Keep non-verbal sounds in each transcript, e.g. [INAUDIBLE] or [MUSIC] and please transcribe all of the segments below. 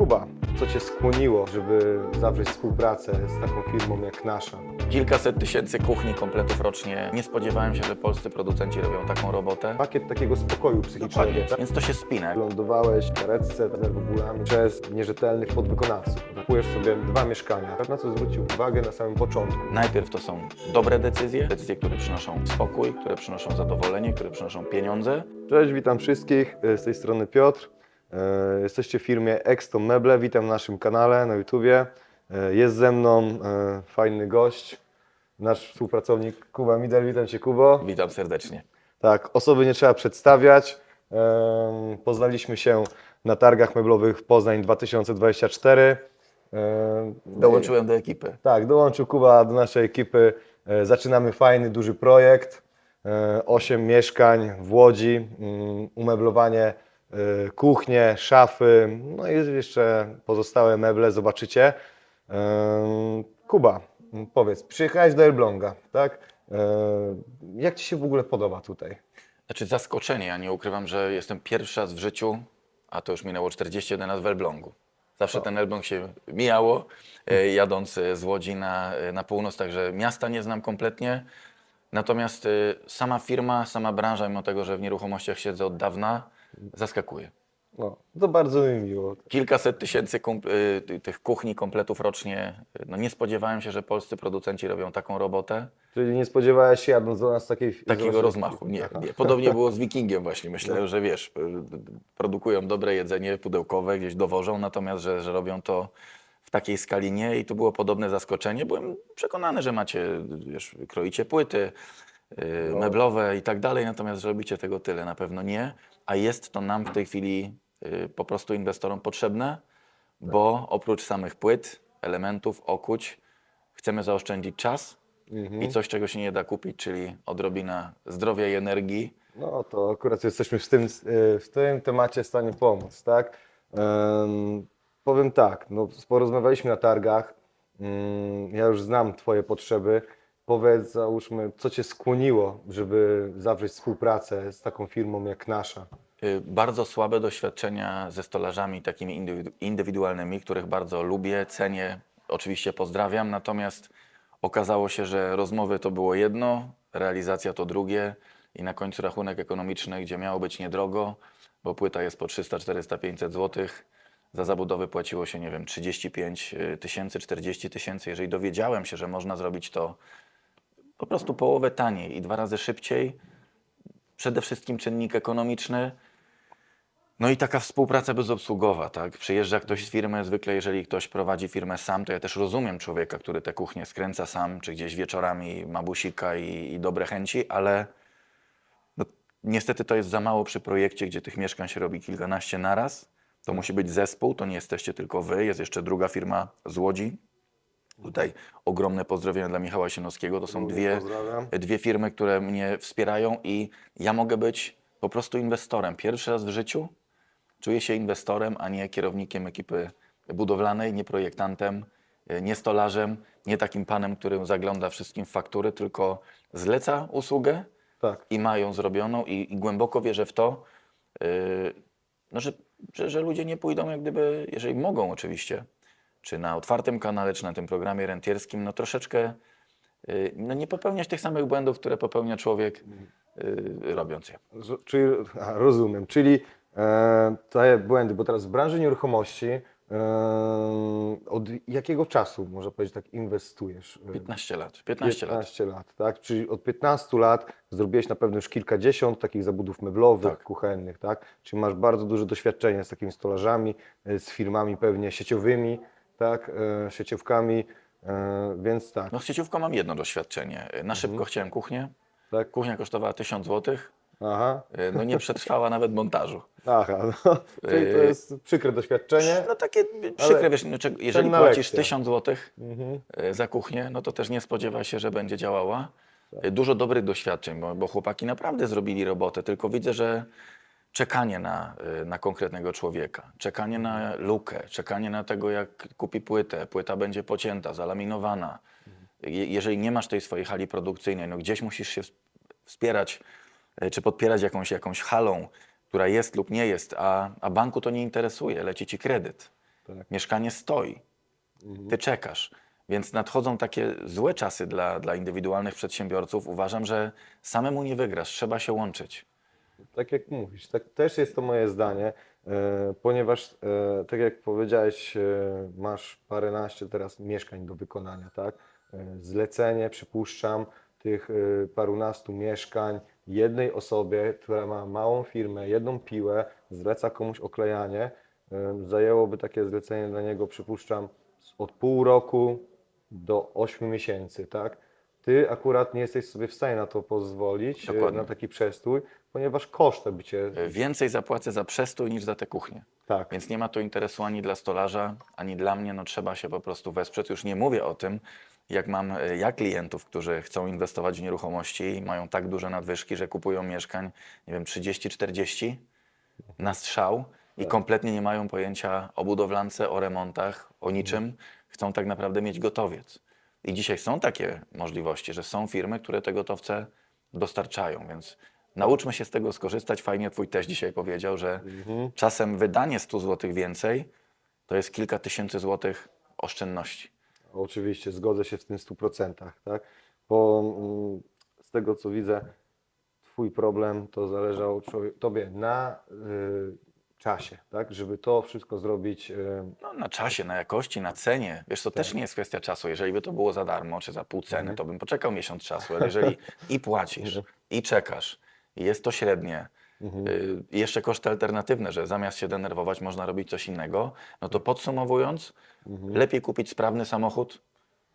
Kuba, co Cię skłoniło, żeby zawrzeć współpracę z taką firmą jak nasza? Kilkaset tysięcy kuchni kompletów rocznie. Nie spodziewałem się, że polscy producenci robią taką robotę. Pakiet takiego spokoju psychicznego, Dokładnie. tak? Więc to się spina. Lądowałeś w karetce z nerwobólami przez nierzetelnych podwykonawców. Kupujesz sobie dwa mieszkania. Na co zwrócił uwagę na samym początku? Najpierw to są dobre decyzje, decyzje, które przynoszą spokój, które przynoszą zadowolenie, które przynoszą pieniądze. Cześć, witam wszystkich. Z tej strony Piotr. E, Jesteście w firmie Exton Meble. Witam na naszym kanale na YouTubie. E, Jest ze mną e, fajny gość, nasz współpracownik Kuba Midel. Witam Cię, Kubo. Witam serdecznie. Tak, osoby nie trzeba przedstawiać. Poznaliśmy się na targach meblowych Poznań 2024. Em, Dołączyłem do ekipy. Tak, dołączył Kuba do naszej ekipy. Zaczynamy fajny, duży projekt. Osiem mieszkań w Łodzi, mm, umeblowanie e, kuchnie, szafy, no i jeszcze pozostałe meble, zobaczycie. Em, Kuba, powiedz, przyjechałeś do Elbląga, tak? E, Jak Ci się w ogóle podoba tutaj? Znaczy zaskoczenie, ja nie ukrywam, że jestem pierwszy raz w życiu, a to już minęło 41 lat w Elblągu. Zawsze ten Elbląg się mijało, jadąc z Łodzi na, na północ, także miasta nie znam kompletnie. Natomiast sama firma, sama branża, mimo tego, że w nieruchomościach siedzę od dawna, zaskakuje. No, to bardzo mi miło. Kilkaset tysięcy y, ty- tych kuchni, kompletów rocznie. No nie spodziewałem się, że polscy producenci robią taką robotę, Czyli nie spodziewałeś się jadąc do nas takiej... takiego rozmachu. Nie, Aha. nie. Podobnie było z [LAUGHS] Wikingiem właśnie. Myślę, że wiesz, y, produkują dobre jedzenie pudełkowe, gdzieś dowożą, natomiast, że, że robią to w takiej skali nie i tu było podobne zaskoczenie. Byłem przekonany, że macie, wiesz, kroicie płyty y, No. meblowe i tak dalej, natomiast że robicie tego tyle na pewno nie, a jest to nam w tej chwili y, po prostu inwestorom potrzebne, bo oprócz samych płyt, elementów, okuć, chcemy zaoszczędzić czas Mhm. i coś, czego się nie da kupić, czyli odrobina zdrowia i energii. No to akurat jesteśmy w tym, y, w tym temacie w stanie pomóc, tak? Em, powiem tak, no, porozmawialiśmy na targach, mm, ja już znam Twoje potrzeby. Powiedz, załóżmy, co Cię skłoniło, żeby zawrzeć współpracę z taką firmą jak nasza? Y, Bardzo słabe doświadczenia ze stolarzami takimi indywidu- indywidualnymi, których bardzo lubię, cenię, oczywiście pozdrawiam, natomiast okazało się, że rozmowy to było jedno, realizacja to drugie i na końcu rachunek ekonomiczny, gdzie miało być niedrogo, bo płyta jest po 300, 400, 500 zł, za zabudowę płaciło się, nie wiem, 35 tysięcy, 40 tysięcy. Jeżeli dowiedziałem się, że można zrobić to po prostu połowę taniej i dwa razy szybciej, przede wszystkim czynnik ekonomiczny, no i taka współpraca bezobsługowa, tak? Przyjeżdża ktoś z firmy, zwykle jeżeli ktoś prowadzi firmę sam, to ja też rozumiem człowieka, który tę kuchnię skręca sam, czy gdzieś wieczorami ma busika i, i dobre chęci, ale no, niestety to jest za mało przy projekcie, gdzie tych mieszkań się robi kilkanaście naraz. To musi być zespół, to nie jesteście tylko wy, jest jeszcze druga firma z Łodzi. Tutaj ogromne pozdrowienia dla Michała Sienowskiego. To są Również dwie, pozdrawiam. dwie firmy, które mnie wspierają i ja mogę być po prostu inwestorem. Pierwszy raz w życiu czuję się inwestorem, a nie kierownikiem ekipy budowlanej, nie projektantem, nie stolarzem, nie takim panem, który zagląda wszystkim w faktury, tylko zleca usługę Tak. i ma ją zrobioną i, i głęboko wierzę w to, yy, no, że, że, że ludzie nie pójdą jak gdyby, jeżeli mogą oczywiście, czy na otwartym kanale, czy na tym programie rentierskim, no troszeczkę yy, no, nie popełniać tych samych błędów, które popełnia człowiek yy, robiąc je. Czyli, rozumiem, czyli e, te błędy, bo teraz w branży nieruchomości e, od jakiego czasu, można powiedzieć, tak inwestujesz? E, 15 lat, 15 lat. 15 lat, tak? Czyli od 15 lat zrobiłeś na pewno już kilkadziesiąt takich zabudów meblowych, Tak. kuchennych, tak? Czyli masz bardzo duże doświadczenie z takimi stolarzami, e, z firmami pewnie sieciowymi, tak? E, sieciówkami, e, więc tak, No z sieciówką mam jedno doświadczenie. Na szybko chciałem kuchnię. tak? Kuchnia kosztowała 1000 zł. Aha, No nie przetrwała [LAUGHS] nawet montażu. aha, no, czyli to Yy. jest przykre doświadczenie. No takie przykre, wiesz, no, jeżeli płacisz lekcja. 1000 zł Mhm. e, za kuchnię, no to też nie spodziewa się, że będzie działała. E, Dużo dobrych doświadczeń, bo, bo chłopaki naprawdę zrobili robotę, tylko widzę, że czekanie na, e, na konkretnego człowieka, czekanie na lukę, czekanie na tego, jak kupi płytę, płyta będzie pocięta, zalaminowana. Je, jeżeli nie masz tej swojej hali produkcyjnej, no gdzieś musisz się ws- wspierać e, czy podpierać jakąś, jakąś halą, która jest lub nie jest, a, a banku to nie interesuje, leci ci kredyt. Tak. Mieszkanie stoi. Ty czekasz. Więc nadchodzą takie złe czasy dla, dla indywidualnych przedsiębiorców. Uważam, że samemu nie wygrasz, trzeba się łączyć. Tak jak mówisz, tak też jest to moje zdanie, e, ponieważ e, tak jak powiedziałeś, e, masz paręnaście teraz mieszkań do wykonania, tak? E, zlecenie, przypuszczam, tych e, parunastu mieszkań jednej osobie, która ma małą firmę, jedną piłę, zleca komuś oklejanie, e, zajęłoby takie zlecenie dla niego, przypuszczam, od pół roku do 8 miesięcy, tak? Ty akurat nie jesteś sobie w stanie na to pozwolić, e, Dokładnie. na taki przestój, ponieważ koszty by cię. Więcej zapłacę za przestój niż za tę kuchnię. Tak, Więc nie ma tu interesu ani dla stolarza, ani dla mnie. No trzeba się po prostu wesprzeć. Już nie mówię o tym, jak mam e, ja klientów, którzy chcą inwestować w nieruchomości i mają tak duże nadwyżki, że kupują mieszkań, nie wiem, 30-40 na strzał i kompletnie nie mają pojęcia o budowlance, o remontach, o niczym. Chcą tak naprawdę mieć gotowiec. I dzisiaj są takie możliwości, że są firmy, które te gotowce dostarczają, więc nauczmy się z tego skorzystać. Fajnie twój też dzisiaj powiedział, że czasem wydanie 100 zł więcej to jest kilka tysięcy złotych oszczędności. oczywiście, zgodzę się w tym 100%, tak? Bo mm, z tego co widzę, Twój problem to zależało człowie- Tobie na y, czasie, tak? Żeby to wszystko zrobić. Y, No, na czasie, na jakości, na cenie. Wiesz, to też nie jest kwestia czasu. Jeżeli by to było za darmo, czy za pół ceny, to bym poczekał miesiąc czasu, ale jeżeli [LAUGHS] i płacisz, i czekasz, jest to średnie, y, i jeszcze koszty alternatywne, że zamiast się denerwować, można robić coś innego, no to podsumowując, lepiej kupić sprawny samochód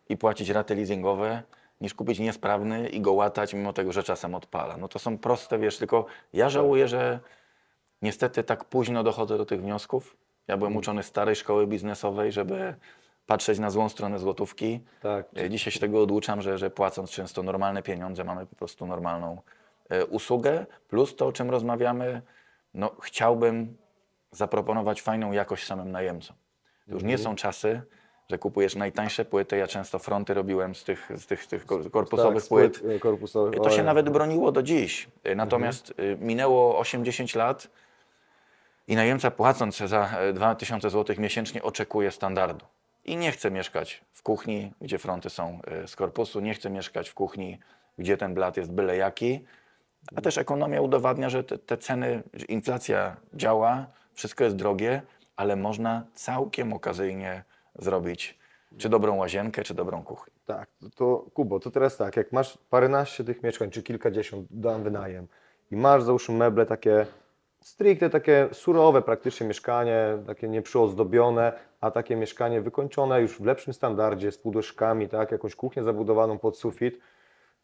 i płacić raty leasingowe, niż kupić niesprawny i go łatać, mimo tego, że czasem odpala. No to są proste, wiesz, tylko ja żałuję, że Niestety tak późno dochodzę do tych wniosków. Ja byłem uczony starej szkoły biznesowej, żeby patrzeć na złą stronę złotówki. tak, E, Dzisiaj się tego oduczam, że, że płacąc często normalne pieniądze, mamy po prostu normalną usługę. Plus to, o czym rozmawiamy, no, chciałbym zaproponować fajną jakość samym najemcom. To już nie są czasy, że kupujesz najtańsze płyty. Ja często fronty robiłem z tych, z tych, z tych kor- korpusowych tak, płyt. y, korpusowych. To się nawet broniło do dziś. Y, Natomiast y, minęło 8-10 lat i najemca płacąc za e, 2000 zł miesięcznie oczekuje standardu. I nie chce mieszkać w kuchni, gdzie fronty są e, z korpusu, nie chce mieszkać w kuchni, gdzie ten blat jest byle jaki. A też ekonomia udowadnia, że te, te ceny, inflacja działa, wszystko jest drogie, ale można całkiem okazyjnie zrobić czy dobrą łazienkę, czy dobrą kuchnię. Tak, to, to Kubo, to teraz tak, jak masz paręnaście tych mieszkań, czy kilkadziesiąt, dam wynajem i masz załóżmy meble takie stricte takie surowe praktycznie mieszkanie, takie nieprzyozdobione, a takie mieszkanie wykończone już w lepszym standardzie, z pudełkami, tak, jakąś kuchnię zabudowaną pod sufit,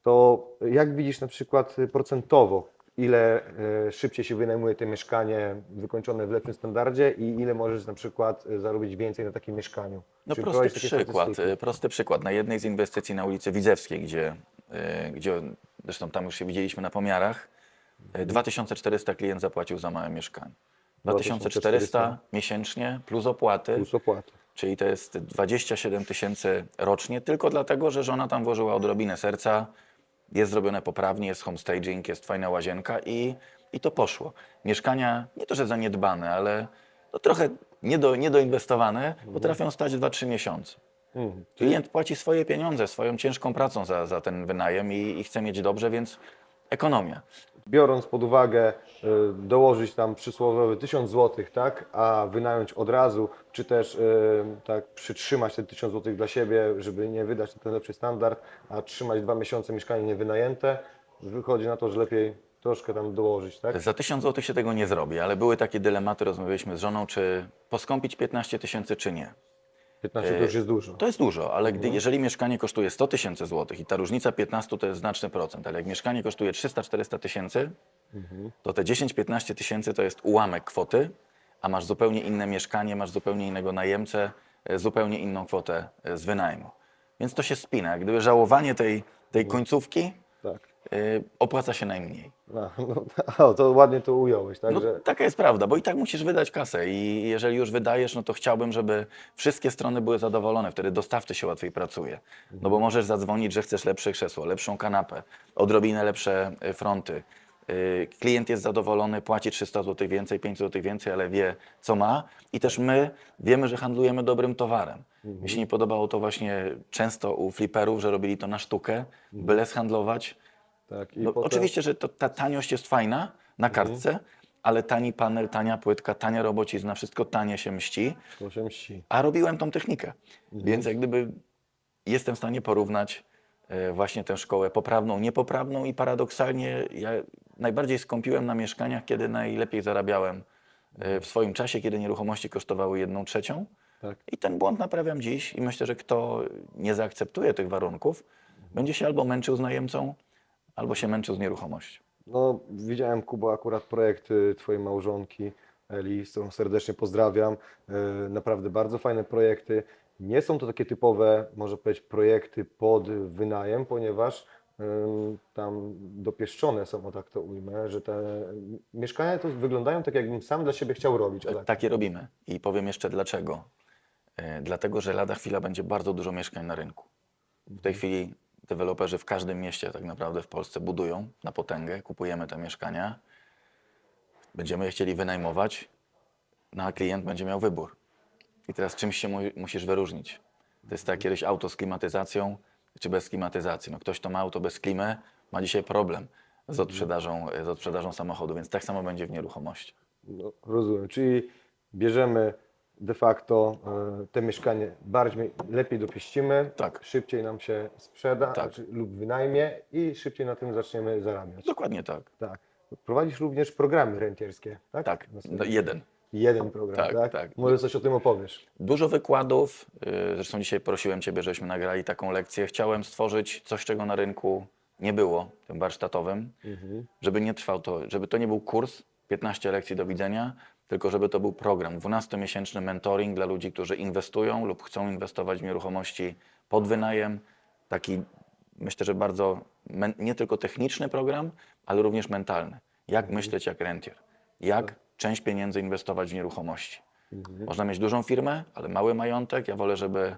to jak widzisz na przykład procentowo, ile e, szybciej się wynajmuje to mieszkanie wykończone w lepszym standardzie i ile możesz na przykład e, zarobić więcej na takim mieszkaniu? No Czy prosty przykład, statystyki? y, prosty przykład. Na jednej z inwestycji na ulicy Widzewskiej, gdzie, gdzie zresztą tam już się widzieliśmy na pomiarach, y, 2400 klient zapłacił za małe mieszkanie. 2400 2400 miesięcznie plus opłaty, Plus opłaty. czyli to jest 27 tysięcy rocznie, tylko dlatego, że żona tam włożyła odrobinę serca, jest zrobione poprawnie, jest homestaging, jest fajna łazienka i, i to poszło. Mieszkania nie to, że zaniedbane, ale to trochę niedo, niedoinwestowane, potrafią stać 2-3 miesiące. Mhm. Klient płaci swoje pieniądze, swoją ciężką pracą za, za ten wynajem i, i chce mieć dobrze, więc ekonomia. Biorąc pod uwagę y, dołożyć tam przysłowiowy 1000 zł, tak, a wynająć od razu, czy też y, tak przytrzymać te 1000 zł dla siebie, żeby nie wydać na ten lepszy standard, a trzymać dwa miesiące mieszkanie niewynajęte, wychodzi na to, że lepiej troszkę tam dołożyć, tak? Za 1000 zł się tego nie zrobi, ale były takie dylematy, rozmawialiśmy z żoną, czy poskąpić 15 tysięcy, czy nie. 15 to już jest dużo. To jest dużo, ale gdy, jeżeli mieszkanie kosztuje 100 tysięcy złotych i ta różnica 15 to jest znaczny procent, ale jak mieszkanie kosztuje 300-400 tysięcy, to te 10-15 tysięcy to jest ułamek kwoty, a masz zupełnie inne mieszkanie, masz zupełnie innego najemcę, e, zupełnie inną kwotę e, z wynajmu. Więc to się spina. Jak Gdyby żałowanie tej, tej końcówki Tak. E, opłaca się najmniej. No, no, [LAUGHS] o, to ładnie to ująłeś, tak? No, taka jest prawda, bo i tak musisz wydać kasę i jeżeli już wydajesz, no to chciałbym, żeby wszystkie strony były zadowolone, wtedy dostawcy się łatwiej pracuje. No bo możesz zadzwonić, że chcesz lepsze krzesło, lepszą kanapę, odrobinę lepsze y, fronty. y, klient jest zadowolony, płaci 300 zł więcej, 500 zł więcej, ale wie, co ma. I też my wiemy, że handlujemy dobrym towarem. Mi się nie podobało to właśnie często u fliperów, że robili to na sztukę, byle zhandlować. Tak, No, potem- Oczywiście, że to, ta taniość jest fajna na kartce, ale tani panel, tania płytka, tania robocizna, wszystko tanie się mści. To się mści. A robiłem tą technikę, więc jak gdyby jestem w stanie porównać e, właśnie tę szkołę poprawną, niepoprawną i paradoksalnie ja najbardziej skąpiłem na mieszkaniach, kiedy najlepiej zarabiałem e, w swoim czasie, kiedy nieruchomości kosztowały jedną trzecią. Tak. I ten błąd naprawiam dziś i myślę, że kto nie zaakceptuje tych warunków, będzie się albo męczył z najemcą, albo się męczył z nieruchomością. No, widziałem, Kuba, akurat projekt y, Twojej małżonki Eli, z którą serdecznie pozdrawiam. Y, Naprawdę bardzo fajne projekty. Nie są to takie typowe, może powiedzieć, projekty pod wynajem, ponieważ ym, tam dopieszczone są, o tak to ujmę, że te mieszkania to wyglądają tak, jakbym sam dla siebie chciał robić. Tak. Takie robimy. I powiem jeszcze dlaczego. E, Dlatego, że lada chwila będzie bardzo dużo mieszkań na rynku. W tej chwili deweloperzy w każdym mieście tak naprawdę w Polsce budują na potęgę, kupujemy te mieszkania, będziemy je chcieli wynajmować, no a klient będzie miał wybór. I teraz czymś się mu, musisz wyróżnić. To jest tak kiedyś auto z klimatyzacją czy bez klimatyzacji. No ktoś, kto ma auto bez klimy, ma dzisiaj problem z odprzedażą, z odprzedażą samochodu, więc tak samo będzie w nieruchomości. No, rozumiem. Czyli bierzemy de facto e, te mieszkanie bardziej, lepiej dopieścimy, Tak. szybciej nam się sprzeda Tak. znaczy, lub wynajmie i szybciej na tym zaczniemy zarabiać. Dokładnie tak. Tak. Prowadzisz również programy rentierskie, tak? Tak, no, jeden. Jeden program, Tak, tak? tak. Może coś o tym opowiesz. Dużo wykładów. yy, Zresztą dzisiaj prosiłem Ciebie, żebyśmy nagrali taką lekcję. Chciałem stworzyć coś, czego na rynku nie było, tym warsztatowym, żeby nie trwał to, żeby to nie był kurs, 15 lekcji do widzenia, tylko żeby to był program, 12-miesięczny mentoring dla ludzi, którzy inwestują lub chcą inwestować w nieruchomości pod wynajem. Taki, myślę, że bardzo nie tylko techniczny program, ale również mentalny. Jak myśleć jak rentier? Jak część pieniędzy inwestować w nieruchomości? Można mieć dużą firmę, ale mały majątek. Ja wolę, żeby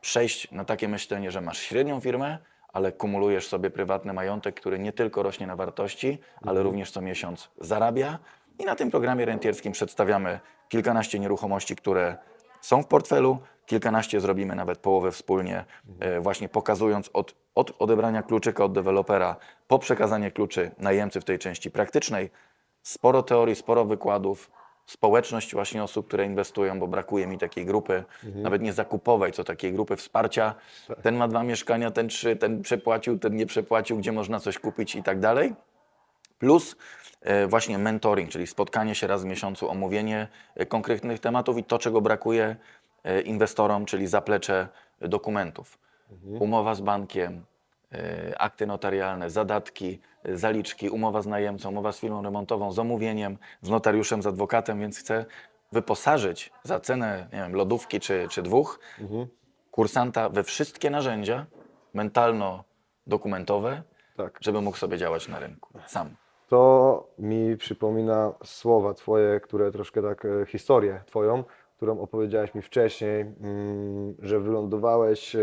przejść na takie myślenie, że masz średnią firmę, ale kumulujesz sobie prywatny majątek, który nie tylko rośnie na wartości, ale również co miesiąc zarabia. I na tym programie rentierskim przedstawiamy kilkanaście nieruchomości, które są w portfelu, kilkanaście zrobimy nawet połowę wspólnie, e, właśnie pokazując od, od odebrania kluczyka od dewelopera po przekazanie kluczy najemcy w tej części praktycznej. Sporo teorii, sporo wykładów, społeczność właśnie osób, które inwestują, bo brakuje mi takiej grupy, nawet nie zakupowej, co takiej grupy wsparcia. Ten ma dwa mieszkania, ten trzy, ten przepłacił, ten nie przepłacił, gdzie można coś kupić i tak dalej. Plus e, właśnie mentoring, czyli spotkanie się raz w miesiącu, omówienie e, konkretnych tematów i to, czego brakuje e, inwestorom, czyli zaplecze dokumentów. Umowa z bankiem, akty notarialne, zadatki, zaliczki, umowa z najemcą, umowa z firmą remontową, z omówieniem, z notariuszem, z adwokatem, więc chcę wyposażyć za cenę nie wiem, lodówki czy, czy dwóch kursanta we wszystkie narzędzia mentalno-dokumentowe, Tak. żeby mógł sobie działać na rynku sam. To mi przypomina słowa Twoje, które troszkę tak, e, historię Twoją, którą opowiedziałeś mi wcześniej, mm, że wylądowałeś e,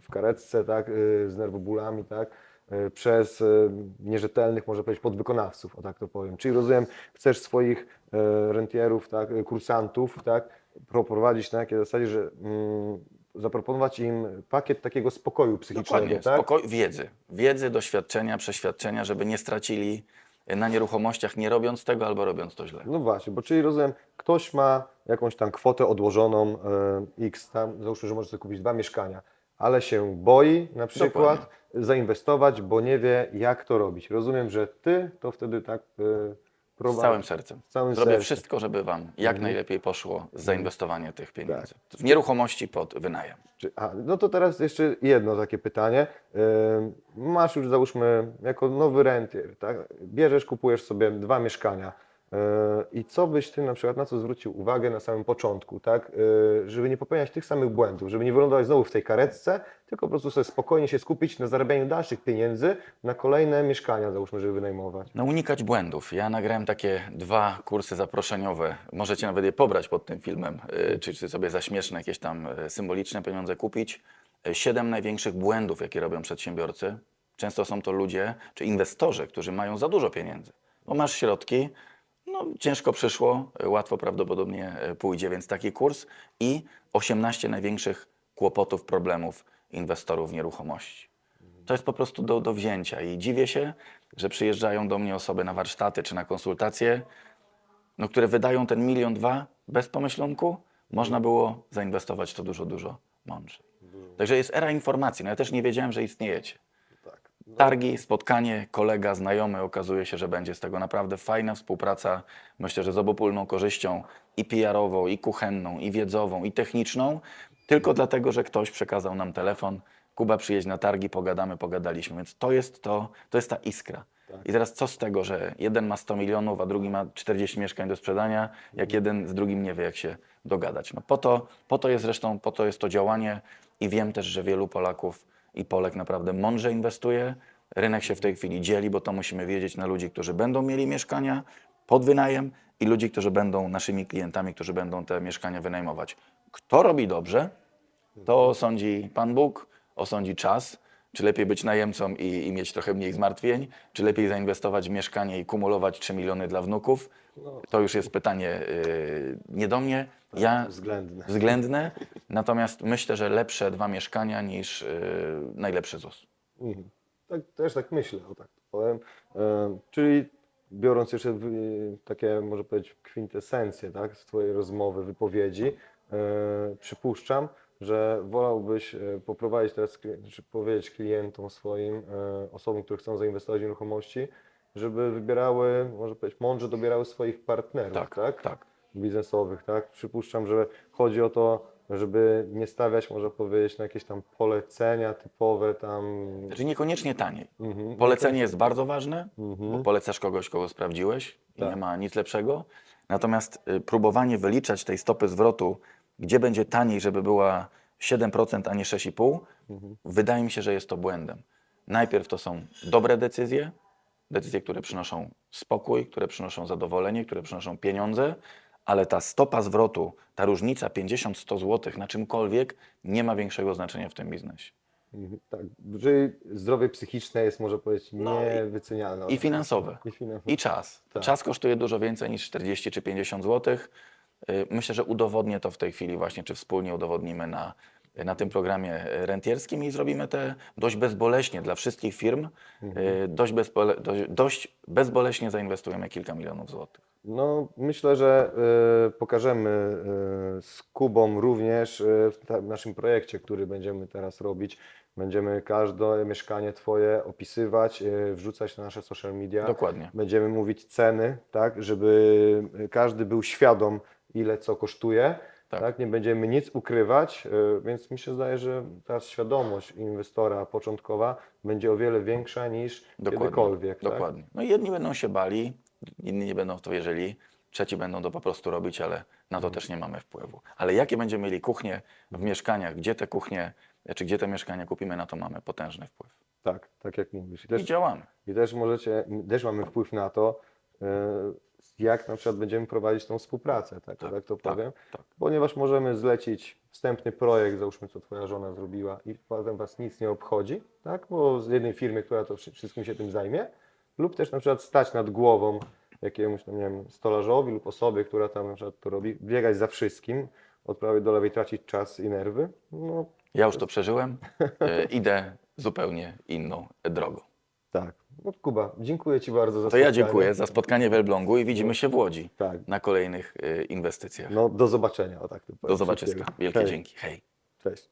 w karetce, tak, e, z nerwobólami, tak, przez nierzetelnych, może powiedzieć, podwykonawców, o tak to powiem. Czyli rozumiem, chcesz swoich rentierów, tak, kursantów, tak, prowadzić na takiej zasadzie, że mm, zaproponować im pakiet takiego spokoju psychicznego, Dokładnie, tak? spokoj, wiedzy. Wiedzy, doświadczenia, przeświadczenia, żeby nie stracili na nieruchomościach, nie robiąc tego albo robiąc to źle. No właśnie, bo czyli rozumiem, ktoś ma jakąś tam kwotę odłożoną e, X, tam załóżmy, że może sobie kupić dwa mieszkania, ale się boi na przykład zainwestować, bo nie wie jak to robić. Rozumiem, że ty to wtedy tak e, Z całym sercem. z całym Zrobię sercem. wszystko, żeby Wam jak Mhm. najlepiej poszło zainwestowanie tych pieniędzy. Tak. W nieruchomości pod wynajem. A, no to teraz jeszcze jedno takie pytanie. Masz już załóżmy jako nowy rentier, tak? bierzesz, kupujesz sobie dwa mieszkania. Yy, I co byś ty na przykład, na co zwrócił uwagę na samym początku, tak? Yy, żeby nie popełniać tych samych błędów, żeby nie wylądować znowu w tej karetce, tylko po prostu sobie spokojnie się skupić na zarabianiu dalszych pieniędzy na kolejne mieszkania, załóżmy, żeby wynajmować. No unikać błędów. Ja nagrałem takie dwa kursy zaproszeniowe. Możecie nawet je pobrać pod tym filmem, y, czy, czy sobie za śmieszne jakieś tam symboliczne pieniądze kupić. Siedem największych błędów, jakie robią przedsiębiorcy. często są to ludzie czy inwestorzy, którzy mają za dużo pieniędzy. Bo masz środki, no ciężko przyszło, łatwo prawdopodobnie y, pójdzie, więc taki kurs i 18 największych kłopotów, problemów inwestorów w nieruchomości. To jest po prostu do, do wzięcia i dziwię się, że przyjeżdżają do mnie osoby na warsztaty czy na konsultacje, no, które wydają ten milion dwa bez pomyślunku, można było zainwestować to dużo, dużo mądrzej. Także jest era informacji. No ja też nie wiedziałem, że istniejecie. Tak. Targi, spotkanie, kolega, znajomy, okazuje się, że będzie z tego naprawdę fajna współpraca. Myślę, że z obopólną korzyścią i PR-ową, i kuchenną, i wiedzową, i techniczną, tylko dlatego, że ktoś przekazał nam telefon. Kuba, przyjedź na targi, pogadamy, pogadaliśmy. Więc to jest to, to jest ta iskra. I teraz co z tego, że jeden ma 100 milionów, a drugi ma 40 mieszkań do sprzedania, jak jeden z drugim nie wie, jak się dogadać. No po to, po to jest zresztą, po to jest to działanie i wiem też, że wielu Polaków i Polek naprawdę mądrze inwestuje. Rynek się w tej chwili dzieli, bo to musimy wiedzieć na ludzi, którzy będą mieli mieszkania pod wynajem i ludzi, którzy będą naszymi klientami, którzy będą te mieszkania wynajmować. Kto robi dobrze, to osądzi Pan Bóg, osądzi czas. Czy lepiej być najemcą i, i mieć trochę mniej zmartwień, czy lepiej zainwestować w mieszkanie i kumulować 3 miliony dla wnuków? To już jest pytanie yy, nie do mnie. Ja Względne. względne, natomiast myślę, że lepsze dwa mieszkania niż yy, najlepszy ZUS. Mhm. Tak, też tak myślę, o tak powiem. E, czyli biorąc jeszcze w, takie, może powiedzieć, kwintesencję tak, z Twojej rozmowy, wypowiedzi, e, przypuszczam, że wolałbyś e, poprowadzić teraz, kli- czy powiedzieć klientom swoim, e, osobom, które chcą zainwestować w nieruchomości, żeby wybierały, może powiedzieć, mądrze dobierały swoich partnerów, Tak, tak? tak. biznesowych, tak? Przypuszczam, że chodzi o to, żeby nie stawiać, można powiedzieć, na jakieś tam polecenia typowe tam. Znaczy niekoniecznie taniej. Mhm. Polecenie jest bardzo ważne, Mhm. bo polecasz kogoś, kogo sprawdziłeś i Tak. nie ma nic lepszego. Natomiast y, próbowanie wyliczać tej stopy zwrotu, gdzie będzie taniej, żeby była 7%, a nie 6,5%, Mhm. wydaje mi się, że jest to błędem. Najpierw to są dobre decyzje, decyzje, które przynoszą spokój, które przynoszą zadowolenie, które przynoszą pieniądze, ale ta stopa zwrotu, ta różnica 50-100 zł na czymkolwiek nie ma większego znaczenia w tym biznesie. Mhm. Tak, czyli zdrowie psychiczne jest, może powiedzieć, No i- niewycenialne. I finansowe. I finansowe. I czas. Tak. Czas kosztuje dużo więcej niż 40 czy 50 zł. Myślę, że udowodnię to w tej chwili właśnie, czy wspólnie udowodnimy na, na tym programie rentierskim i zrobimy te dość bezboleśnie dla wszystkich firm, Mhm. y, dość, bezbole, dość, dość bezboleśnie zainwestujemy kilka milionów złotych. No, myślę, że y, pokażemy y, z Kubą również y, w ta- naszym projekcie, który będziemy teraz robić. Będziemy każde mieszkanie Twoje opisywać, y, wrzucać na nasze social media. Dokładnie. Będziemy mówić ceny, tak, żeby każdy był świadom, ile co kosztuje. Tak. Tak. Nie będziemy nic ukrywać, y, więc mi się zdaje, że ta świadomość inwestora początkowa będzie o wiele większa niż kiedykolwiek. Tak? Dokładnie. No i jedni będą się bali, inni nie będą w to wierzyli, trzeci będą to po prostu robić, ale na to Mhm. też nie mamy wpływu. Ale jakie będziemy mieli kuchnie w mieszkaniach, gdzie te kuchnie, czy gdzie te mieszkania kupimy, na to mamy potężny wpływ. Tak, tak jak mówisz. I I też, działamy. I też możecie, też mamy wpływ na to, y, jak na przykład będziemy prowadzić tą współpracę, tak, tak, to tak, powiem. tak. Ponieważ możemy zlecić wstępny projekt, załóżmy, co Twoja żona zrobiła i potem Was nic nie obchodzi, tak, bo z jednej firmy, która to wszy- wszystkim się tym zajmie, lub też na przykład stać nad głową jakiemuś, tam, nie wiem, stolarzowi lub osobie, która tam na przykład to robi, biegać za wszystkim, od prawej do lewej tracić czas i nerwy, no Ja już to przeżyłem, e, idę zupełnie inną drogą. tak. No, Kuba, dziękuję Ci bardzo za To ja spotkanie. dziękuję za spotkanie w Elblągu i widzimy się w Łodzi Tak. na kolejnych e, inwestycjach. No, do zobaczenia. O tak to Do zobaczenia. Wielkie Hej. dzięki. Hej. Cześć.